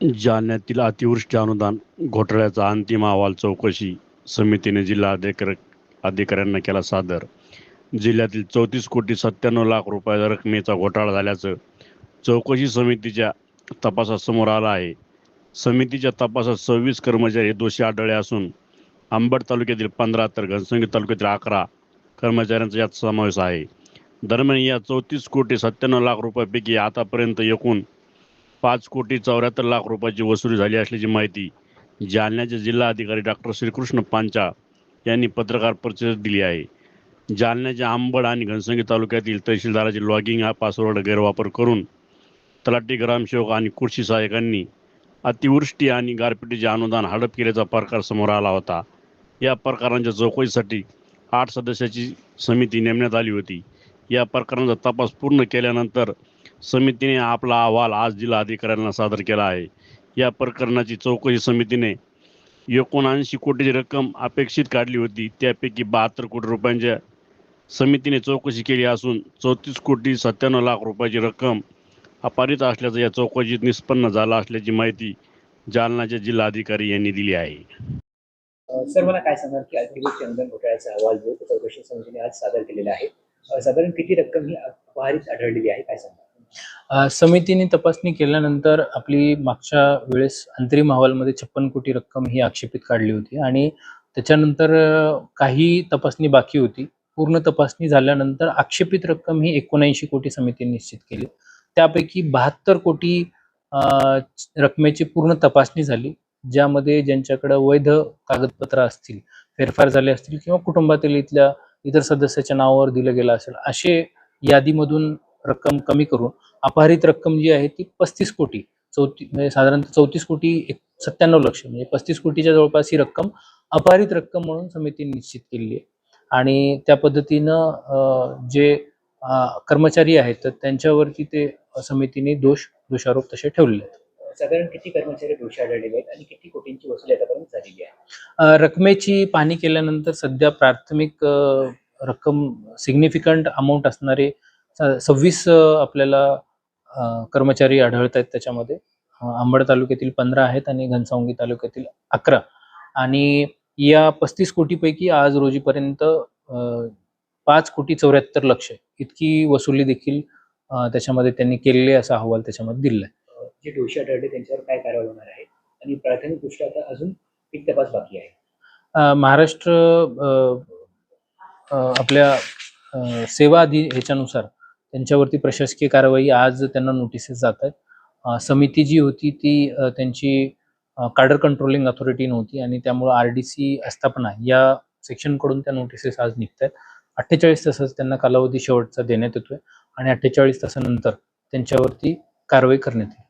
जालन्यातील अतिवृष्टी अनुदान घोटाळ्याचा अंतिम अहवाल चौकशी समितीने जिल्हा अधिकार अधिकाऱ्यांना केला सादर. जिल्ह्यातील चौतीस कोटी सत्त्याण्णव लाख रुपया रकमेचा घोटाळा झाल्याचं चौकशी समितीच्या तपासात समोर आलं आहे. समितीच्या तपासात सव्वीस कर्मचारी दोषी आढळले असून अंबड तालुक्यातील पंधरा तर घनसंगी तालुक्यातील अकरा कर्मचाऱ्यांचा यात समावेश आहे. दरम्यान या चौतीस कोटी सत्त्याण्णव लाख रुपयापैकी आतापर्यंत एकूण पाच कोटी चौऱ्याहत्तर लाख रुपयाची वसुली झाली असल्याची माहिती जालन्याचे जिल्हाधिकारी डॉक्टर श्रीकृष्ण पांचा यांनी पत्रकार परिषदेत दिली आहे. जालन्याच्या आंबड आणि घनसंगी तालुक्यातील तहसीलदाराचे लॉगिंग हा पासवर्ड गैरवापर करून तलाठी ग्रामसेवक आणि कृषी सहाय्यकांनी अतिवृष्टी आणि गारपिटीचे अनुदान हडप केल्याचा प्रकार समोर आला होता. या प्रकारांच्या चौकशीसाठी आठ सदस्याची समिती नेमण्यात आली होती. या प्रकरणाचा तपास पूर्ण केल्यानंतर समितीने आपला अहवाल आज जिल्हा अधिकाऱ्यांना सादर केला आहे. या प्रकरणाची चौकशी समितीने एकोणऐंशी कोटीची रक्कम अपेक्षित काढली होती. त्यापैकी बहात्तर कोटी रुपयांच्या समितीने चौकशी केली असून चौतीस कोटी सत्त्याण्णव लाख रुपयाची रक्कम अपारित असल्याचं या चौकशीत निष्पन्न झालं असल्याची माहिती जालनाच्या जिल्हाधिकारी यांनी दिली आहे. सर मला काय सांगाल की अतिवृष्टी चंदन घोटाळ्याचा अहवाल जो चौकशी समितीने आज सादर केलेला आहे. साधारण किती रक्कम ही अपहारित आढळलेली आहे? काय सांगा समितीने तपासणी केल्यानंतर आपली मागच्या वेळेस अंतरिम अहवालमध्ये छप्पन कोटी रक्कम ही आक्षेपित काढली होती आणि त्याच्यानंतर काही तपासणी बाकी होती. पूर्ण तपासणी झाल्यानंतर आक्षेपित रक्कम ही एकोणऐंशी कोटी समितीने निश्चित केली. त्यापैकी बहात्तर कोटी रकमेची पूर्ण तपासणी झाली ज्यामध्ये ज्यांच्याकडे वैध कागदपत्र असतील फेरफार झाले असतील किंवा कुटुंबातील इथल्या इतर सदस्याच्या नावावर दिलं गेलं असेल असे यादीमधून रक्कम कमी करून अपहारित रक्कम जी आहे ती पस्तीस कोटी चौती म्हणजे साधारणतः चौतीस कोटी एक सत्त्याण्णव लक्ष म्हणजे पस्तीस कोटीच्या जवळपास ही रक्कम अपहारित रक्कम म्हणून समितीने निश्चित केलेली आहे. आणि त्या पद्धतीनं जे कर्मचारी आहेत तर त्यांच्यावरती ते समितीने दोष दोषारोप तसे ठेवलेले आहेत. साधारण किती कर्मचारी दोषी आढळलेले आहेत आणि किती कोटींची वसुली आतापर्यंत झालेली आहे? रकमेची पाहणी केल्यानंतर सध्या प्राथमिक रक्कम सिग्निफिकंट अमाऊंट असणारे सव्वीस आपल्याला कर्मचारी आढळत आहेत त्याच्यामध्ये. अ, अंबड तालुक्यातील पंधरा आहेत आणि घनसावंगी तालुक्यातील अकरा. आणि या पस्तीस कोटीपैकी आज रोजीपर्यंत पाच कोटी चौऱ्याहत्तर लक्ष इतकी वसुली देखील त्याच्यामध्ये त्यांनी केलेली असा अहवाल त्याच्यामध्ये दिलेला आहे. जे दोषी आढळले त्यांच्यावर काय कारवाई होणार आहे? आणि प्राथमिक दृष्ट्या आता अजून एक तपास बाकी आहे. महाराष्ट्र आपल्या सेवा अधि ह्याच्यानुसार त्यांच्यावरती प्रशासकीय कारवाई आज त्यांना नोटिसेस जात आहेत समिती जी होती ती त्यांची कार्डर कंट्रोलिंग अथॉरिटी नव्हती आणि त्यामुळं आर डी सी आस्थापना या सेक्शनकडून त्या नोटिसेस आज निघत आहेत अठ्ठेचाळीस तासात त्यांना कालावधी शेवटचा देण्यात येतोय आणि अठ्ठेचाळीस तासानंतर त्यांच्यावरती कारवाई करण्यात येईल.